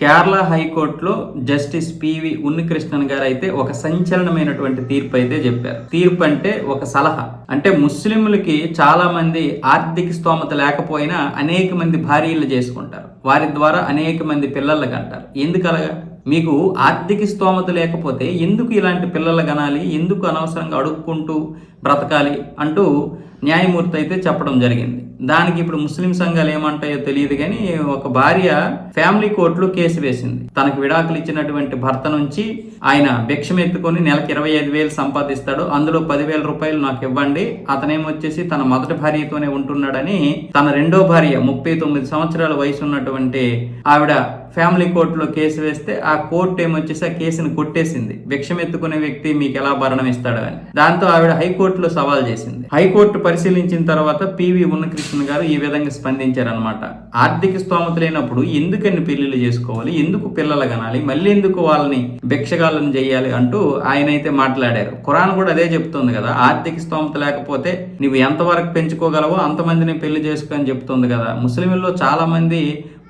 కేరళ హైకోర్టులో justice PV Unnikrishnan గారు అయితే ఒక సంచలనమైనటువంటి తీర్పు అయితే చెప్పారు. తీర్పు అంటే ఒక సలహా. అంటే ముస్లింలకి చాలా మంది ఆర్థిక స్తోమత లేకపోయినా అనేక మంది భార్యలు చేసుకుంటారు. వారి ద్వారా అనేక మంది పిల్లలకు అంటారు ఎందుకు అలాగా మీకు ఆర్థిక స్తోమత లేకపోతే ఎందుకు ఇలాంటి పిల్లలు కనాలి? ఎందుకు అనవసరంగా అడుక్కుంటూ బ్రతకాలి అంటూ న్యాయమూర్తి అయితే చెప్పడం జరిగింది. దానికి ఇప్పుడు ముస్లిం సంఘాలు ఏమంటాయో తెలియదు కానీ ఒక భార్య ఫ్యామిలీ కోర్టులో కేసు వేసింది. తనకు విడాకులు ఇచ్చినటువంటి భర్త నుంచి ఆయన భిక్షం ఎత్తుకొని నెలకు ఇరవై ఐదు వేలు సంపాదిస్తాడు. అందులో పదివేల రూపాయలు నాకు ఇవ్వండి. అతనేమొచ్చేసి తన మొదటి భార్యతోనే ఉంటున్నాడని తన రెండో భార్య ముప్పై తొమ్మిది సంవత్సరాల వయసు ఉన్నటువంటి ఆవిడ ఫ్యామిలీ కోర్టులో కేసు వేస్తే ఆ కోర్టు ఏమొచ్చేసి ఆ కేసును కొట్టేసింది. భిక్షం ఎత్తుకునే వ్యక్తి మీకు ఎలా భరణం ఇస్తాడు అని. దాంతో ఆవిడ హైకోర్టు హైకోర్టులో సవాల్ చేసింది. హైకోర్టు పరిశీలించిన తర్వాత పివి ఉన్నకృష్ణ గారు ఈ విధంగా స్పందించారనమాట ఆర్థిక స్తోమత లేనప్పుడు ఎందుకని పెళ్ళిళ్ళు చేసుకోవాలి? ఎందుకు పిల్లలు కనాలి? మళ్ళీ ఎందుకు వాళ్ళని భిక్షగాళ్ళని చేయాలి? అంటూ ఆయన అయితే మాట్లాడారు. ఖురాన్ కూడా అదే చెప్తుంది కదా. ఆర్థిక స్తోమత లేకపోతే నువ్వు ఎంతవరకు పెంచుకోగలవో అంతమందిని పెళ్ళి చేసుకో అని చెప్తుంది కదా. ముస్లింల్లో చాలా మంది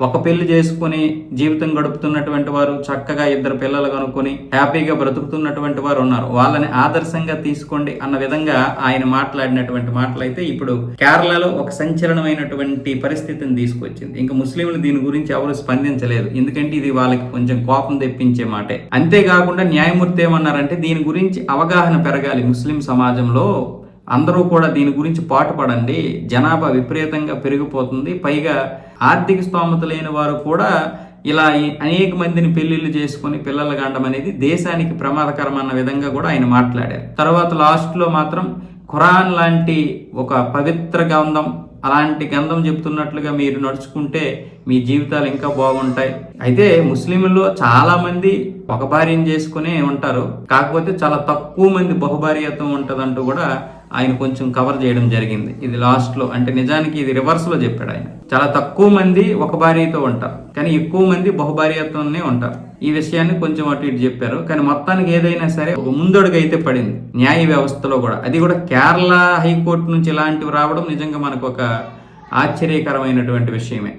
ఒక పెళ్ళి చేసుకుని జీవితం గడుపుతున్నటువంటి వారు చక్కగా ఇద్దరు పిల్లలు కనుక్కొని హ్యాపీగా బ్రతుకుతున్నటువంటి వారు ఉన్నారు. వాళ్ళని ఆదర్శంగా తీసుకోండి అన్న విధంగా ఆయన మాట్లాడినటువంటి మాటలు అయితే ఇప్పుడు కేరళలో ఒక సంచలనమైనటువంటి పరిస్థితిని తీసుకొచ్చింది. ఇంకా ముస్లింలు దీని గురించి ఎవరు స్పందించలేదు. ఎందుకంటే ఇది వాళ్ళకి కొంచెం కోపం తెప్పించే మాటే. అంతేకాకుండా న్యాయమూర్తి ఏమన్నారంటే దీని గురించి అవగాహన పెరగాలి ముస్లిం సమాజంలో. అందరూ కూడా దీని గురించి పాటుపడండి. జనాభా విపరీతంగా పెరిగిపోతుంది. పైగా ఆర్థిక స్తోమత లేని వారు కూడా ఇలా అనేక మందిని పెళ్ళిళ్ళు చేసుకుని పిల్లలు గండం అనేది దేశానికి ప్రమాదకరం అన్న విధంగా కూడా ఆయన మాట్లాడారు. తర్వాత లాస్ట్లో మాత్రం ఖురాన్ లాంటి ఒక పవిత్ర గ్రంథం అలాంటి గంధం చెప్తున్నట్లుగా మీరు నడుచుకుంటే మీ జీవితాలు ఇంకా బాగుంటాయి. అయితే ముస్లింల్లో చాలా మంది ఒక భార్యను చేసుకునే ఉంటారు. కాకపోతే చాలా తక్కువ మంది బహుభార్యత్వం ఉంటుందంటూ కూడా ఆయన కొంచెం కవర్ చేయడం జరిగింది. ఇది లాస్ట్లో అంటే నిజానికి ఇది రివర్స్లో చెప్పాడు ఆయన. చాలా తక్కువ మంది ఒక భార్యతో ఉంటారు. కానీ ఎక్కువ మంది బహుభార్యతోనే ఉంటారు. ఈ విషయాన్ని కొంచెం అటు ఇటు చెప్పారు. కానీ మొత్తానికి ఏదైనా సరే ఒక ముందడుగు అయితే పడింది. న్యాయ వ్యవస్థలో కూడా. అది కూడా కేరళ హైకోర్టు నుంచి ఇలాంటివి రావడం నిజంగా మనకు ఒక ఆశ్చర్యకరమైనటువంటి విషయమే.